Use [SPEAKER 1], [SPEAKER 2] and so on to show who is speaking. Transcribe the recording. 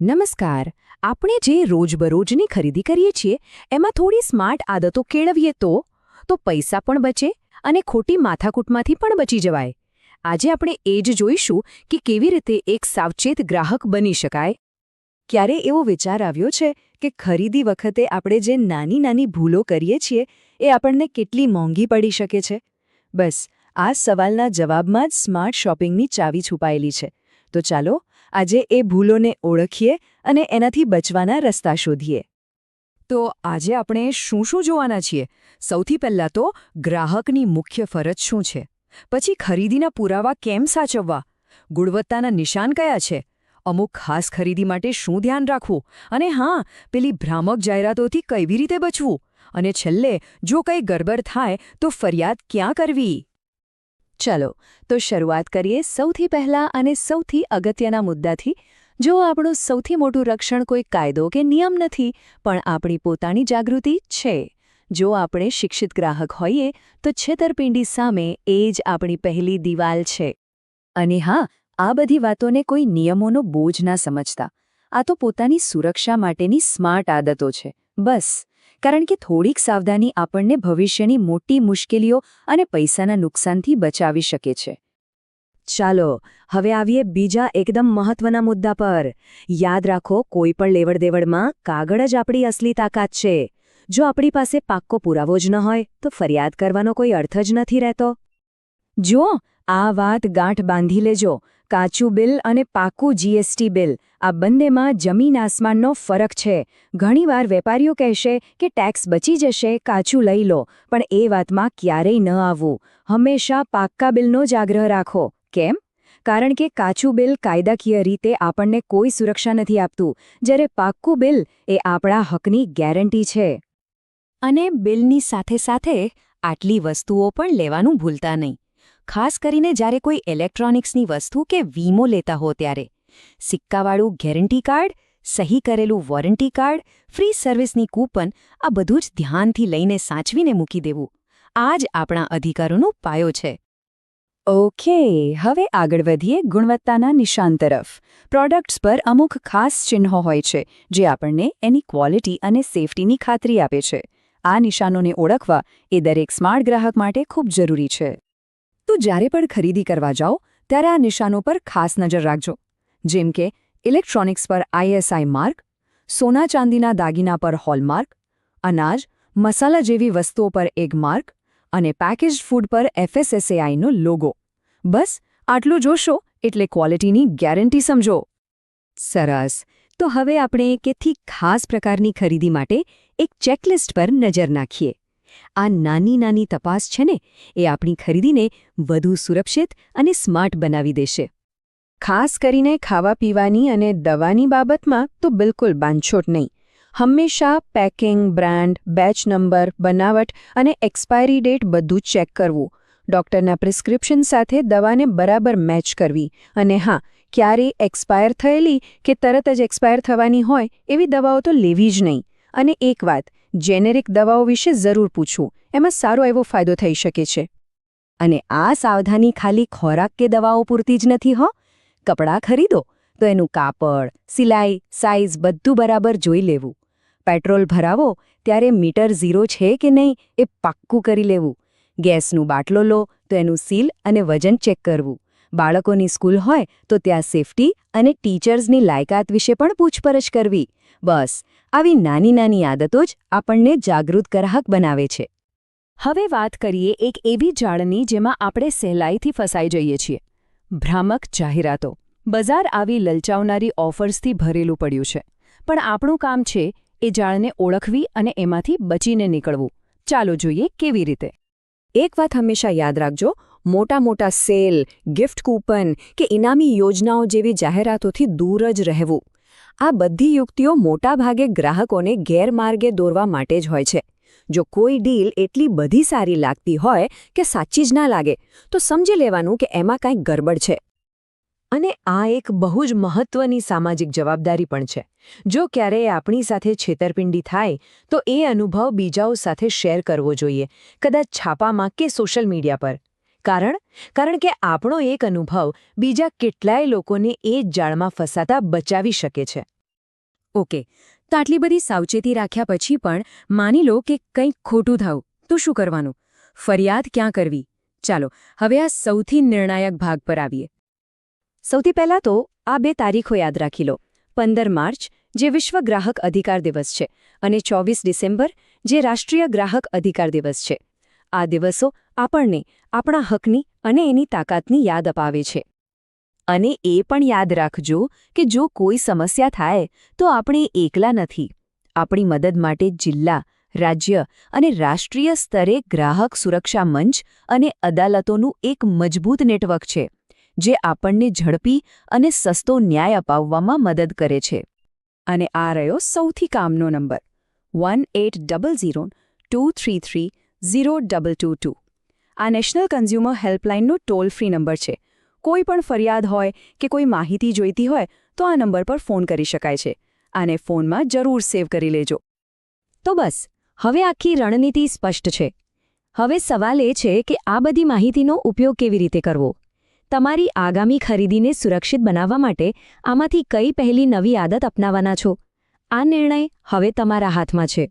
[SPEAKER 1] નમસ્કાર. આપણે જે રોજબરોજની ખરીદી કરીએ છીએ, એમાં થોડી સ્માર્ટ આદતો કેળવીએ તો? તો પૈસા પણ બચે અને ખોટી માથાકૂટમાંથી પણ બચી જવાય. આજે આપણે એ જ જોઈશું કે કેવી રીતે એક સાવચેત ગ્રાહક બની શકાય. ક્યારે એવો વિચાર આવ્યો છે કે ખરીદી વખતે આપણે જે નાની નાની ભૂલો કરીએ છીએ, એ આપણને કેટલી મોંઘી પડી શકે છે? બસ, આ સવાલના જવાબમાં જ સ્માર્ટ શોપિંગની ચાવી છુપાયેલી છે. તો ચાલો આજે એ ભૂલોને ઓળખીએ અને એનાથી બચવાના રસ્તા શોધીએ. તો આજે આપણે શું શું જોવાના છીએ? સૌથી પહેલાં તો ગ્રાહકની મુખ્ય ફરજ શું છે? પછી ખરીદીના પુરાવા કેમ સાચવવા? ગુણવત્તાના નિશાન કયા છે? અમુક ખાસ ખરીદી માટે શું ધ્યાન રાખવું? અને હા, પેલી ભ્રામક જાહેરાતોથી કેવી રીતે બચવું? અને છેલ્લે, જો કંઈ ગરબર થાય, તો ફરિયાદ ક્યાં કરવી? ચલો, તો શરૂઆત કરીએ સૌથી પહેલા અને સૌથી અગત્યના મુદ્દાથી. જો આપણું સૌથી મોટું રક્ષણ કોઈ કાયદો કે નિયમ નથી, પણ આપણી પોતાની જાગૃતિ છે. જો આપણે શિક્ષિત ગ્રાહક હોઈએ, તો છેતરપિંડી સામે એ જ આપણી પહેલી દિવાલ છે. અને હા, આ બધી વાતોને કોઈ નિયમોનો બોજ ના સમજતા. આ તો પોતાની સુરક્ષા માટેની સ્માર્ટ આદતો છે. બસ. કારણ કે થોડીક સાવધાની આપણને ભવિષ્યની મોટી મુશ્કેલીઓ અને પૈસાના નુકસાનથી બચાવી શકે છે. ચાલો, હવે આવીએ બીજા એકદમ મહત્વના મુદ્દા પર. યાદ રાખો, કોઈ પણ લેવડ દેવડમાં કાગળ જ આપણી અસલી તાકાત છે. જો આપણી પાસે પાક્કો પુરાવો જ ન હોય, તો ફરિયાદ કરવાનો કોઈ અર્થ જ નથી રહેતો. જો આ વાત ગાંઠ બાંધી લેજો. કાચું બિલ અને પાકું જીએસટી બિલ. આ બંનેમાં જમીન આસમાનનો ફરક છે. ઘણીવાર વેપારીઓ કહેશે કે ટેક્સ બચી જશે, કાચું લઈ લો. પણ એ વાતમાં ક્યારેય ન આવવું. હંમેશા પાક્કા બિલનો જ આગ્રહ રાખો. કેમ? કારણ કે કાચું બિલ કાયદાકીય રીતે આપણને કોઈ સુરક્ષા નથી આપતું. જ્યારે પાક્કું બિલ એ આપણા હકની ગેરંટી છે. અને બિલની સાથે સાથે આટલી વસ્તુઓ પણ લેવાનું ભૂલતા નહીં. ખાસ કરીને જ્યારે કોઈ ઇલેક્ટ્રોનિક્સની વસ્તુ કે વીમો લેતા હો ત્યારે. સિક્કાવાળું ગેરંટી કાર્ડ, સહી કરેલું વોરંટી કાર્ડ, ફ્રી સર્વિસની કૂપન, આ બધું જ ધ્યાનથી લઈને સાચવીને મૂકી દેવું. આ જ આપણા અધિકારોનો પાયો છે. ઓકે, હવે આગળ વધીએ ગુણવત્તાના નિશાન તરફ. પ્રોડક્ટ્સ પર અમુક ખાસ ચિહ્નો હોય છે, જે આપણને એની ક્વોલિટી અને સેફટીની ખાતરી આપે છે. આ નિશાનોને ઓળખવા એ દરેક સ્માર્ટ ગ્રાહક માટે ખૂબ જરૂરી છે. તો જ્યારે પણ ખરીદી કરવા જાઓ, ત્યારે આ નિશાનો પર ખાસ નજર રાખજો. જેમ કે, ઇલેક્ટ્રોનિક્સ પર આઈએસઆઈ માર્ક, સોના ચાંદીના દાગીના પર હોલમાર્ક, અનાજ, મસાલા જેવી વસ્તુઓ પર એક માર્ક અને પેકેજ્ડ ફૂડ પર એફએસએસએઆઈનો લોગો. બસ, આટલું જોશો એટલે ક્વોલિટીની ગેરંટી સમજો. સરસ. તો હવે આપણે કેથી ખાસ પ્રકારની ખરીદી માટે એક ચેકલિસ્ટ પર નજર નાખીએ. આ નાની નાની તપાસ છે ને, એ આપણી ખરીદીને વધુ સુરક્ષિત અને સ્માર્ટ બનાવી દેશે. ખાસ કરીને ખાવા પીવાની અને દવાની બાબતમાં તો બિલકુલ બાંધછોટ નહીં. હંમેશા પેકિંગ બ્રાન્ડ, બેચ નંબર, બનાવટ અને એક્સપાયરી ડેટ બધું ચેક કરવું. ડૉક્ટરના પ્રિસ્ક્રિપ્શન સાથે દવાને બરાબર મેચ કરવી. અને હા, ક્યારેય એક્સપાયર થયેલી કે તરત જ એક્સપાયર થવાની હોય એવી દવાઓ તો લેવી જ નહીં. અને એક વાત જેનેરિક દવાઓ વિશે જરૂર પૂછવું. એમાં સારો એવો ફાયદો થઈ શકે છે. અને આ સાવધાની ખાલી ખોરાક કે દવાઓ પૂરતી જ નથી, હો? કપડાં ખરીદો, તો એનું કાપડ, સિલાઈ, સાઇઝ બધું બરાબર જોઈ લેવું. પેટ્રોલ ભરાવો, ત્યારે મીટર ઝીરો છે કે નહીં એ પાક્કું કરી લેવું. ગેસનું બાટલો લો, તો એનું સીલ અને વજન ચેક કરવું. બાળકોની સ્કૂલ હોય, તો ત્યાં સેફટી અને ટીચર્સની લાયકાત વિશે પણ પૂછપરછ કરવી. બસ આવી નાની નાની આદતો જ આપણને જાગૃત ગ્રાહક બનાવે છે. હવે વાત કરીએ એક એવી જાળની જેમાં આપણે સહેલાઈથી ફસાઈ જઈએ છીએ. ભ્રામક જાહેરાતો. બજાર આવી લલચાવનારી ઓફર્સથી ભરેલું પડ્યું છે. પણ આપણું કામ છે એ જાળને ઓળખવી અને એમાંથી બચીને નીકળવું. ચાલો જોઈએ કેવી રીતે. એક વાત હંમેશા યાદ રાખજો, મોટા મોટા સેલ, ગિફ્ટ કૂપન કે ઇનામી યોજનાઓ જેવી જાહેરાતોથી દૂર જ રહેવું. આ બધી યુક્તિઓ મોટાભાગે ગ્રાહકોને ગેરમાર્ગે દોરવા માટે જ હોય છે. જો કોઈ ડીલ એટલી બધી સારી લાગતી હોય કે સાચી જ ના લાગે, તો સમજી લેવાનું કે એમાં કાંઈક ગરબડ છે. અને આ એક બહુ જ મહત્વની સામાજિક જવાબદારી પણ છે. જો ક્યારેય આપણી સાથે છેતરપિંડી થાય, તો એ અનુભવ બીજાઓ સાથે શેર કરવો જોઈએ, કદાચ છાપામાં કે સોશિયલ મીડિયા પર. કારણ? કારણ કે આપણો એક અનુભવ બીજા કેટલાય લોકોને એ જ જાળમાં ફસાતા બચાવી શકે છે. ઓકે, તો આટલી બધી સાવચેતી રાખ્યા પછી પણ માની લો કે કંઈક ખોટું થાવ તો શું કરવાનું? ફરિયાદ ક્યાં કરવી? ચાલો, હવે આ સૌથી નિર્ણાયક ભાગ પર આવીએ. સૌથી પહેલાં તો આ બે તારીખો યાદ રાખી લો. પંદર માર્ચ, જે વિશ્વ ગ્રાહક અધિકાર દિવસ છે, અને ચોવીસ ડિસેમ્બર, જે રાષ્ટ્રીય ગ્રાહક અધિકાર દિવસ છે. આ દિવસો આપણને આપણા હકની અને એની તાકાતની યાદ અપાવે છે. અને એ પણ યાદ રાખજો કે જો કોઈ સમસ્યા થાય, તો આપણે એકલા નથી. આપણી મદદ માટે જિલ્લા, રાજ્ય અને રાષ્ટ્રીય સ્તરે ગ્રાહક સુરક્ષા મંચ અને અદાલતોનું એક મજબૂત નેટવર્ક છે, જે આપણને ઝડપી અને સસ્તો ન્યાય અપાવવામાં મદદ કરે છે. અને આ રહ્યો સૌથી કામનો number. One eight double zero two three three zero double two two. આ નેશનલ કન્ઝ્યુમર હેલ્પલાઇનનો ટોલ ફ્રી નંબર છે. કોઈ પણ ફરિયાદ હોય કે કોઈ માહિતી જોઈતી હોય તો આ નંબર પર ફોન કરી શકાય છે. આને ફોનમાં જરૂર સેવ કરી લેજો. તો બસ, હવે આખી રણનીતિ સ્પષ્ટ છે. હવે સવાલ એ છે કે આ બધી માહિતીનો ઉપયોગ કેવી રીતે કરવો? તમારી આગામી ખરીદીને સુરક્ષિત બનાવવા માટે આમાંથી કઈ પહેલી નવી આદત અપનાવવાના છો? આ નિર્ણય હવે તમારા હાથમાં છે.